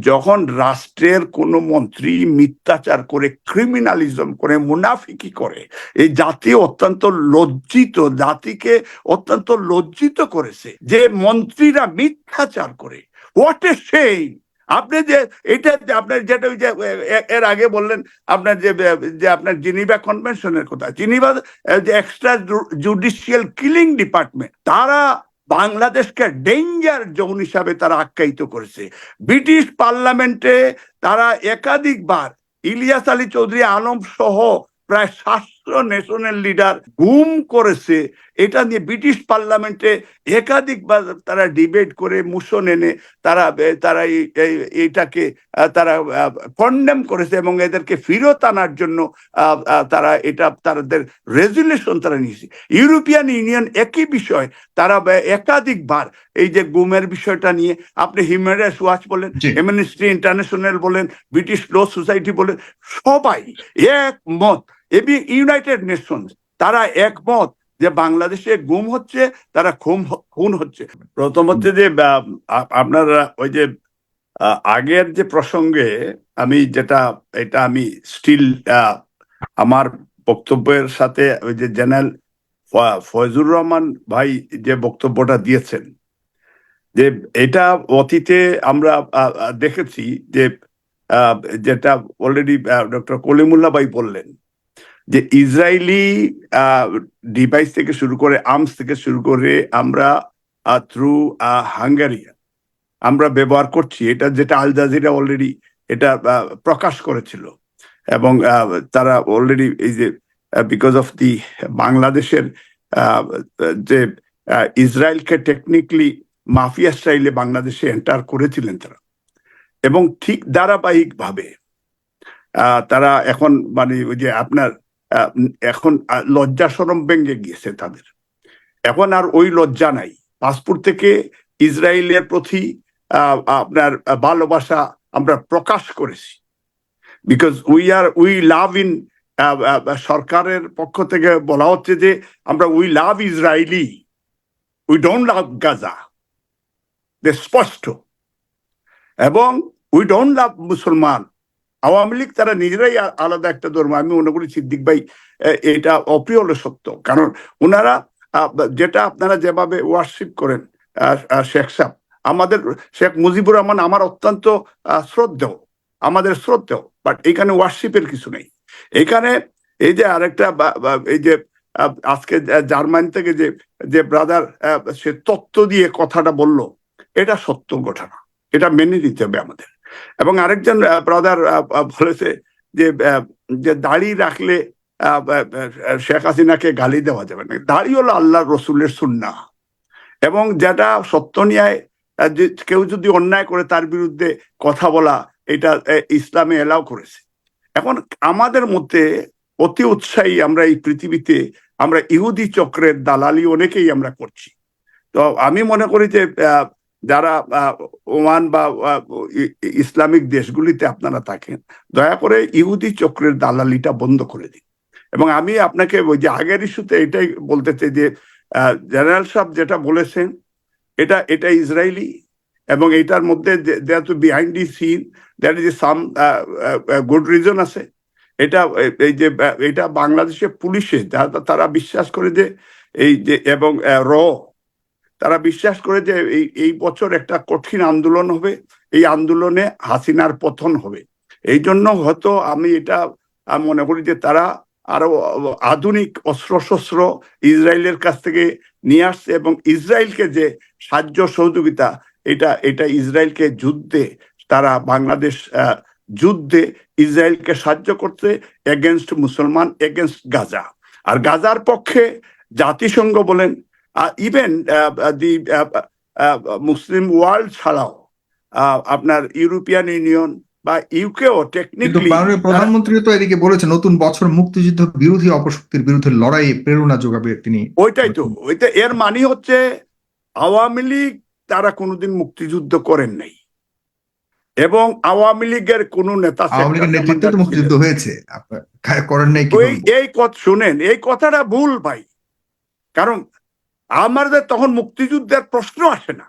যখন রাষ্ট্রের কোন মন্ত্রী মিথ্যাচার করে ক্রিমিনালিজম করে মুনাফিকি করে এই জাতি অত্যন্ত লজ্জিত জাতিকে অত্যন্ত লজ্জিত করেছে যে মন্ত্রীরা মিথ্যাচার করে। হোয়াট এ সেই আপনি যে এটা আপনার যেটা ওই যে এর আগে বললেন আপনার যে যে আপনার জিনিভা কনভেনশনের কথা আহ, যে এক্সট্রা জুডিশিয়াল কিলিং ডিপার্টমেন্ট তারা বাংলাদেশকে ডেঞ্জার জোন হিসাবে তারা আখ্যায়িত করেছে। ব্রিটিশ পার্লামেন্টে তারা একাধিকবার ইলিয়াস আলী চৌধুরী আলম সহ প্রায় সাতশো ন্যাশনাল লিডার গুম করেছে এটা নিয়ে ব্রিটিশ পার্লামেন্টে একাধিকবার তারা ডিবেট করে মুশন এনে তারা তারা এই- এই- এইটাকে তারা কন্ডেম করেছে এবং এদেরকে ফেরত আনার জন্য তারা এটা তাদের রেজুলেশন তারা নিয়েছে ইউরোপিয়ান ইউনিয়ন একই বিষয় তারা একাধিকবার এই যে গুমের বিষয়টা নিয়ে আপনি হিউম্যান রাইটস ওয়াচ বলেন জি। ইন্টারন্যাশনাল বলেন ব্রিটিশ ল সোসাইটি বলেন সবাই একমত এবং ইউনাইটেড নেশনস তারা একমত যে বাংলাদেশে গুম হচ্ছে, তারা খুন খুন হচ্ছে। প্রথম হচ্ছে যে আপনারা ওই যে আগের যে প্রসঙ্গে আমি যেটা, এটা আমি স্টিল আমার বক্তব্যের সাথে ওই যে জেনারেল ফয়জুর রহমান ভাই যে বক্তব্যটা দিয়েছেন, যে এটা অতীতে আমরা দেখেছি যে যেটা অলরেডি ডক্টর কলিমুল্লা ভাই বললেন যে ইসরায়েলি ডিভাইস থেকে শুরু করে আর্মস থেকে শুরু করে আমরা থ্রু হাঙ্গারি আমরা ব্যবহার করছি। এটা যেটা আল জাজিরা অলরেডি এটা প্রকাশ করেছিল। এবং তারা অলরেডি এই যে বিকজ অফ দি বাংলাদেশের যে ইসরায়েলকে টেকনিক্যালি মাফিয়া স্টাইলে বাংলাদেশে এন্টার করেছিলেন তারা। এবং ঠিক ধারাবাহিকভাবে তারা এখন মানে ওই যে আপনার এখন লজ্জা সরম ভেঙে গিয়েছে তাদের। এখন আর ওই লজ্জা নাই। পাসপোর্ট থেকে ইসরায়েলের প্রতি আপনার ভালোবাসা আমরা প্রকাশ করেছি। Because we are we love in সরকারের পক্ষ থেকে বলা হচ্ছে যে আমরা we love Israeli. We don't love Gaza. স্পষ্ট। এবং উই ডোন্ট লাভ মুসলমান। আওয়ামী লীগ তারা নিজেরাই আলাদা একটা ধর্ম। আমি মনে করি সিদ্দিক ভাই এটা অপ্রিয় হলে সত্য। কারণ ওনারা যেটা আপনারা যেভাবে ওয়ার্শিপ করেন শেখ সাহ আমাদের শেখ মুজিবুর রহমান আমার অত্যন্ত শ্রদ্ধেয়, আমাদের শ্রদ্ধেয় বাট এখানে ওয়ার্শিপের কিছু নেই। এখানে এই যে আরেকটা এই যে আজকে জার্মান থেকে যে যে ব্রাদার সে তত্ত্ব দিয়ে কথাটা বলল, এটা সত্য ঘটনা। এটা মেনে নিতে হবে আমাদের। এবং আরেকজন ব্রাদার বলেছে যে যে দাড়ি রাখলে শেখ হাসিনাকে গালি দেওয়া যাবে না। দাড়ি হলো আল্লাহ রসুলের সুন্না এবং যেটা সত্য ন্যায় কেউ যদি অন্যায় করে তার বিরুদ্ধে কথা বলা, এটা ইসলামে এলাও করেছে। এখন আমাদের মধ্যে অতি উৎসাহী আমরা এই পৃথিবীতে, আমরা ইহুদি চক্রের দালালি অনেকেই আমরা করছি। তো আমি মনে করি যে যারা ওমান বা ইসলামিক দেশগুলিতে আপনারা থাকেন, দয়া করে ইহুদি চক্রের দালালিটা বন্ধ করে দিন। এবং আমি আপনাকে ওই যে আগের ইস্যুতে এটাই বলতে চাই যে জেনারেল সাহেব যেটা বলেছেন, এটা এটা ইসরায়েলি এবং এটার মধ্যে behind the scene that is some good reason আছে। এটা এই যে এটা বাংলাদেশের পুলিশে যারা- তারা বিশ্বাস করে যে, এই যে, এবং র তারা বিশ্বাস করে যে এই এই বছর একটা কঠিন আন্দোলন হবে, এই আন্দোলনে হাসিনার পতন হবে। এই জন্য হয়তো আমি এটা মনে করি যে তারা আরও আধুনিক অস্ত্র শস্ত্র ইসরায়েলের কাছ থেকে নিয়ে আসছে এবং ইসরায়েলকে যে সাহায্য সহযোগিতা, এটা এটা ইসরায়েলকে যুদ্ধে, তারা বাংলাদেশ যুদ্ধে ইসরায়েলকে সাহায্য করতে এগেনস্ট মুসলমান এগেনস্ট গাজা। আর গাজার পক্ষে জাতিসংঘ বলেন ইভেন দি মুসলিম ওয়ার্ল্ড ছাড়াও আহ, আপনার ইউরোপিয়ান ইউনিয়ন বা ইউকেও টেকনিক্যালি মাননীয় প্রধানমন্ত্রী তো এদিকে বলেছে নতুন বছর মুক্তিযুদ্ধ বিরোধী অপশক্তির বিরুদ্ধে লড়াইয়ে প্রেরণা যোগাবে তিনি। ওইটাই তো ওইটা এর মানে হচ্ছে আওয়ামী লীগ তারা কোনোদিন মুক্তিযুদ্ধ করেন নাই। এবং আওয়ামী লীগের কোন নেতা আওয়ামী লীগের নেতৃত্বে মুক্তিযুদ্ধ হয়েছে করেন নাই? এই কথা শুনেন এই কথাটা ভুল ভাই। কারণ আমাদের তখন মুক্তিযুদ্ধের প্রশ্ন আসে না।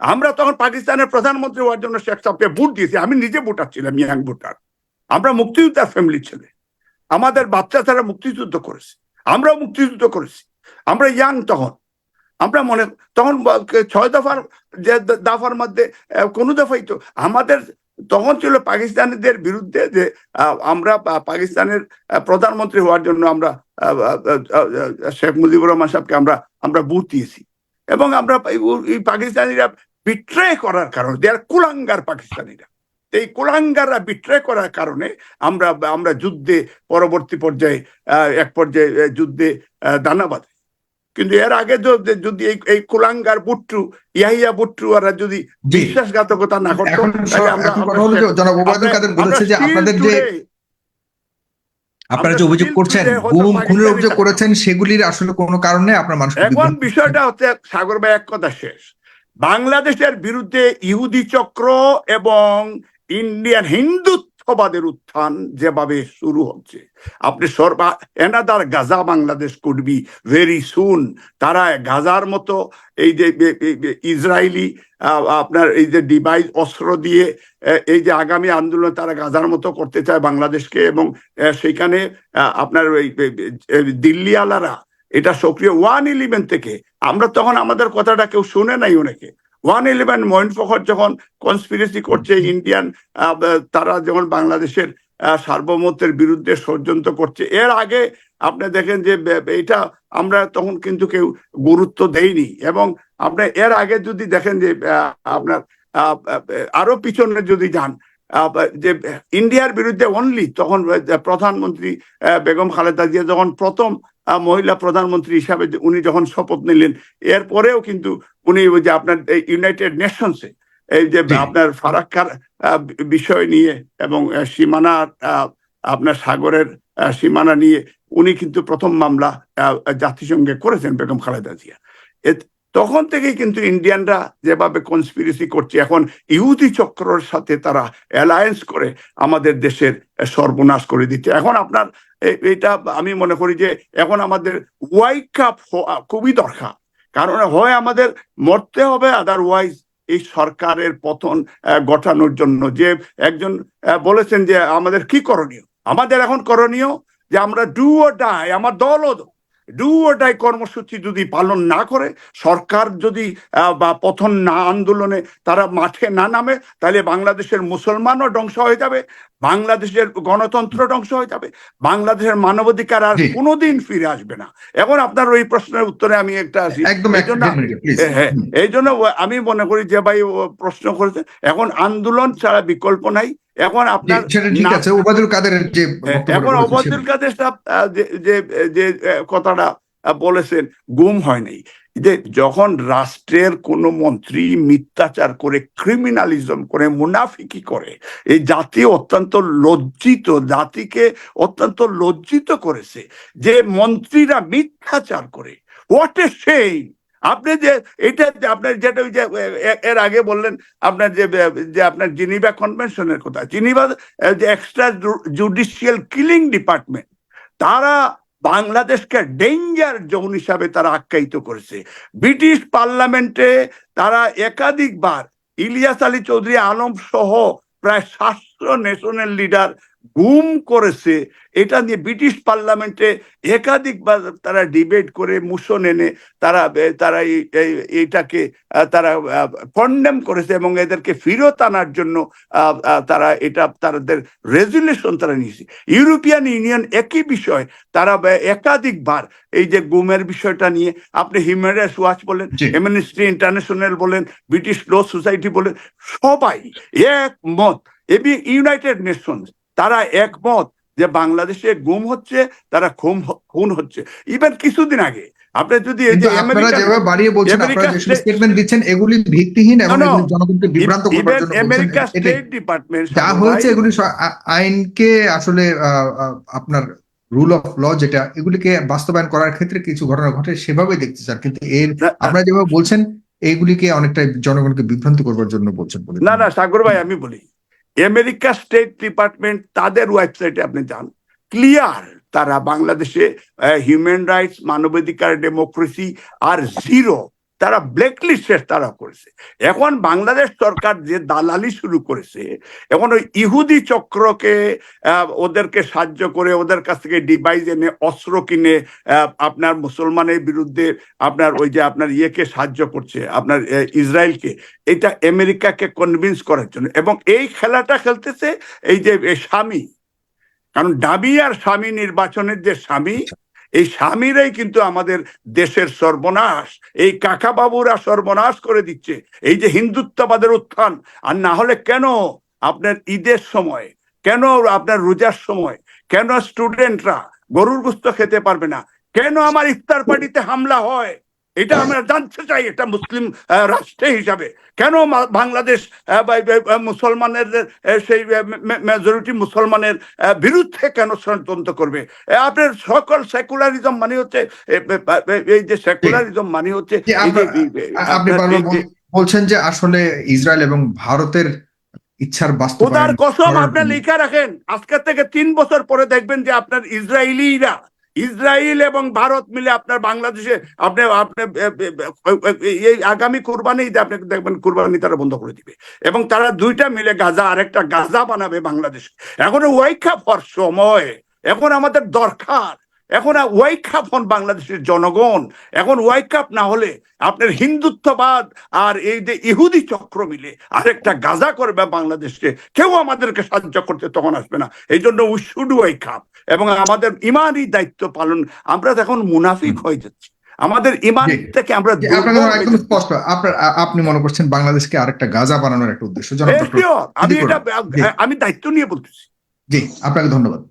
আমরা তখন পাকিস্তানের প্রধানমন্ত্রী হওয়ার জন্য শেখ সাহেবকে ভোট দিয়েছি, আমি নিজে ভোটার ছিলাম, ইয়াং ভোটার। আমরা মুক্তিযোদ্ধার ফ্যামিলি ছেলে। আমাদের বাচ্চা তারা মুক্তিযুদ্ধ করেছে, আমরাও মুক্তিযুদ্ধ করেছি। আমরা ইয়াং তখন। আমরা মনে, তখন ছয় দফার যে দফার মধ্যে কোন দফাই তো, আমাদের তখন ছিল পাকিস্তানিদের বিরুদ্ধে যে আমরা পাকিস্তানের প্রধানমন্ত্রী হওয়ার জন্য আমরা শেখ মুজিবুর রহমান সাহেবকে আমরা আমরা ভোট দিয়েছি। এবং আমরা পাকিস্তানিরা বিট্রে করার কারণে দেয়ার কুলাঙ্গার পাকিস্তানিরা। এই কুলাঙ্গাররা বিট্রে করার কারণে আমরা আমরা যুদ্ধে পরবর্তী পর্যায়ে এক পর্যায়ে যুদ্ধে দানা কিন্তু এর আগে যদি এই কুলাঙ্গার বুট্টু ইয়াহিয়া বুট্টু ওরা যদি বিশ্বাসঘাতকতা না করতো জনাব ওবায়দুল কাদের বলেছে যে আপনাদের যে আপনারা যে অভিযোগ করছেন গুম খুনের অভিযোগ করেছেন সেগুলির আসলে কোনো কারণে আপনার মানুষ এখন বিষয়টা হচ্ছে সাগর ভাই এক কথা শেষ। বাংলাদেশের বিরুদ্ধে ইহুদি চক্র এবং ইন্ডিয়ান হিন্দুত্ববাদের উত্থান যেভাবে শুরু হচ্ছে। আপনি সর্বা, another Gaza Bangladesh could be very soon তারা গাজার মতো এই যে ইসরায়েলি আপনার এই যে ডিভাইস অস্ত্র দিয়ে এই যে আগামী আন্দোলন তারা গাজার মতো করতে চায় বাংলাদেশকে এবং সেইখানে আপনার ওই দিল্লি আলারা এটা সক্রিয়। ওয়ান ইলেভেন থেকে, আমরা তখন আমাদের কথাটা কেউ শুনে নাই অনেকে। ওয়ান ইলেভেন ময়ন ফখর যখন কনস্পিরেসি করছে ইন্ডিয়ান তারা যখন বাংলাদেশের সার্বভৌমত্বের বিরুদ্ধে ষড়যন্ত্র করছে এর আগে আপনি দেখেন যে এটা আমরা তখন কিন্তু কেউ গুরুত্ব দেইনি এবং আপনি এর আগে যদি দেখেন যে আপনার আরও পিছনে যদি যান যে ইন্ডিয়ার বিরুদ্ধে অনলি তখন প্রধানমন্ত্রী বেগম খালেদা জিয়া যখন প্রথম মহিলা প্রধানমন্ত্রী হিসাবে উনি যখন শপথ নিলেন এরপরেও কিন্তু উনি ওই যে আপনার ইউনাইটেড নেশনসে এই যে আপনার ফারাক্কার বিষয় নিয়ে এবং সীমানা আহ, আপনার সাগরের সীমানা নিয়ে উনি কিন্তু প্রথম মামলা জাতিসংঘে করেছেন বেগম খালেদা জিয়া। তখন থেকেই কিন্তু ইন্ডিয়ানরা যেভাবে কনস্পিরেসি করছে, এখন ইহুদি চক্রর সাথে তারা অ্যালায়েন্স করে আমাদের দেশের সর্বনাশ করে দিচ্ছে। এখন আপনার এটা আমি মনে করি যে এখন আমাদের ওয়াইক আপ খুবই দরকার। কারণ হয় আমাদের মরতে হবে আদারওয়াইজ এই সরকারের পতন ঘটানোর জন্য। যে একজন বলেছেন যে আমাদের কি করণীয়? আমাদের এখন করণীয় যে আমরা ডু ও ডাই আমার দলও ডু ডাই কর্মসূচি যদি পালন না করে সরকার যদি বা পথন না আন্দোলনে তারা মাঠে না নামে তাহলে বাংলাদেশের মুসলমানও ধ্বংস হয়ে যাবে বাংলাদেশের গণতন্ত্র ধ্বংস হয়ে যাবে বাংলাদেশের মানবাধিকার আর কোনোদিন ফিরে আসবে না। এখন আপনার ওই প্রশ্নের উত্তরে আমি একটা আসি। এই জন্য। হ্যাঁ, এই জন্য আমি মনে করি যে ভাই প্রশ্ন করেছে এখন আন্দোলন ছাড়া বিকল্প নাই এখন আপনার ঠিক আছে ওবায়দুল কাদের যে হ্যাঁ, এখন বলেছেন। কাদের সাহেব যে যে যে কথাটা বলেছেন গুম হয় নাই যে যখন রাষ্ট্রের কোনো মন্ত্রী মিথ্যাচার করে ক্রিমিনালিজম করে মুনাফিকি করে এই জাতি অত্যন্ত লজ্জিত জাতিকে অত্যন্ত লজ্জিত করেছে যে মন্ত্রীরা মিথ্যাচার করে। হোয়াট এ সেই আপনি যে এটা আপনার যেটা ওই যে এর আগে বললেন আপনার যে যে আপনার জিনিভা কনভেনশনের কথা আহ, যে এক্সট্রা জুডিশিয়াল কিলিং ডিপার্টমেন্ট তারা বাংলাদেশকে ডেঞ্জার জোন হিসাবে তারা আখ্যায়িত করেছে। ব্রিটিশ পার্লামেন্টে তারা একাধিকবার ইলিয়াস আলী চৌধুরী আলম সহ প্রায় সাতশো ন্যাশনাল লিডার গুম করেছে এটা নিয়ে ব্রিটিশ পার্লামেন্টে একাধিকবার তারা ডিবেট করে মুশন এনে তারা তারা এই- এই- এইটাকে তারা কন্ডেম করেছে এবং এদেরকে ফেরত আনার জন্য তারা এটা তাদের রেজুলেশন তারা নিয়েছে ইউরোপিয়ান ইউনিয়ন একই বিষয় তারা একাধিকবার এই যে গুমের বিষয়টা নিয়ে আপনি হিউম্যান রাইটস ওয়াচ বলেন। এমনিস্ট্রি ইন্টারন্যাশনাল বলেন ব্রিটিশ ল সোসাইটি বলেন সবাই একমত এবং ইউনাইটেড নেশনস তারা একমত যে বাংলাদেশে গুম হচ্ছে তারা খুন খুন হচ্ছে। ইভেন কিছুদিন আগে আপনি যদি এই যে আপনারা যেভাবে বাড়িয়ে বলছেন আপনারা স্টেট- স্টেটমেন্ট দিচ্ছেন এগুলি ভিত্তিহীন এবং জনগণকে বিভ্রান্ত ইভেন জন্য আমেরিকা স্টেট ডিপার্টমেন্ট যা হয়েছে এগুলি আইনকে আসলে আপনার রুল অফ ল যেটা এগুলিকে বাস্তবায়ন করার ক্ষেত্রে কিছু ঘটনা ঘটে সেভাবে দেখতে চান। কিন্তু এর আপনারা যেভাবে বলছেন এইগুলিকে অনেকটা জনগণকে বিভ্রান্ত করবার জন্য বলছেন বলে না না সাগর ভাই আমি বলি আমেরিকা স্টেট ডিপার্টমেন্ট তাদের ওয়েবসাইটে আপনি যান। ক্লিয়ার তারা বাংলাদেশে হিউম্যান রাইটস মানবাধিকার ডেমোক্রেসি আর জিরো তারা ব্ল্যাকলিস্টের তারা করেছে। এখন বাংলাদেশ সরকার যে দালালি শুরু করেছে, এখন ওই ইহুদি চক্রকে ওদেরকে সাহায্য করে, ওদের কাছ থেকে ডিভাইস এনে, অস্ত্র কিনে আপনার মুসলমানের বিরুদ্ধে আপনার ওই যে আপনার ইয়েকে সাহায্য করছে, আপনার ইসরায়েলকে, এটা আমেরিকাকে কনভিন্স করার জন্য। এবং এই খেলাটা খেলতেছে এই যে স্বামী। কারণ ডাবি আর স্বামী নির্বাচনের যে স্বামী এই স্বামীরাই কিন্তু আমাদের দেশের সর্বনাশ, এই কাকা বাবুরা সর্বনাশ করে দিচ্ছে, এই যে হিন্দুত্ববাদের উত্থান। আর না হলে কেন আপনার ঈদের সময়, কেন আপনার রোজার সময়, কেন স্টুডেন্টরা গরুর গুস্ত খেতে পারবে না, কেন আমার ইফতার পার্টিতে হামলা হয়? এটা আমরা জানতে চাই এটা মুসলিম রাষ্ট্র হিসাবে। কেন বাংলাদেশ মুসলমানের সেই মেজরিটি মুসলমানের বিরুদ্ধে কেন ষড়যন্ত্র করবে? আপনার সকল সেকুলারিজম মানে হচ্ছে এই যে সেকুলারিজম মানে হচ্ছে আপনি বলছেন যে আসলে ইসরায়েল এবং ভারতের ইচ্ছার বাস্তবায়ন কসম জন্য- লিখা রাখেন আজকে থেকে তিন বছর পরে দেখবেন যে আপনার ইসরায়েলিরা ইসরায়েল এবং ভারত মিলে আপনার বাংলাদেশে আপনি আপনি এই আগামী কোরবানি ঈদে আপনি দেখবেন কোরবানি তারা বন্ধ করে দিবে। এবং তারা দুইটা মিলে গাজা, আরেকটা গাজা বানাবে বাংলাদেশ। এখন ওয়াইকা ফর সময়। এখন আমাদের দরকার। এখন ওয়াইক আপ হন বাংলাদেশের জনগণ। এখন ওয়াইক আপ না হলে আপনার হিন্দুত্ববাদ আর এই যে ইহুদি চক্র মিলে আরেকটা গাজা করবে বাংলাদেশকে কেউ আমাদেরকে সাহায্য করতে তখন আসবে না। এই জন্য উই শুড ওয়াইক আপ এবং আমাদের ইমানই দায়িত্ব পালন। আমরা তো এখন মুনাফিক হয়ে যাচ্ছি। আমাদের ইমান থেকে আমরা হয়ে একদম স্পষ্ট। আপনার আপনি মনে করছেন বাংলাদেশকে আরেকটা গাজা বানানোর একটা উদ্দেশ্য। sure. আমি এটা আমি দায়িত্ব নিয়ে বলতেছি। জি আপনাকে ধন্যবাদ।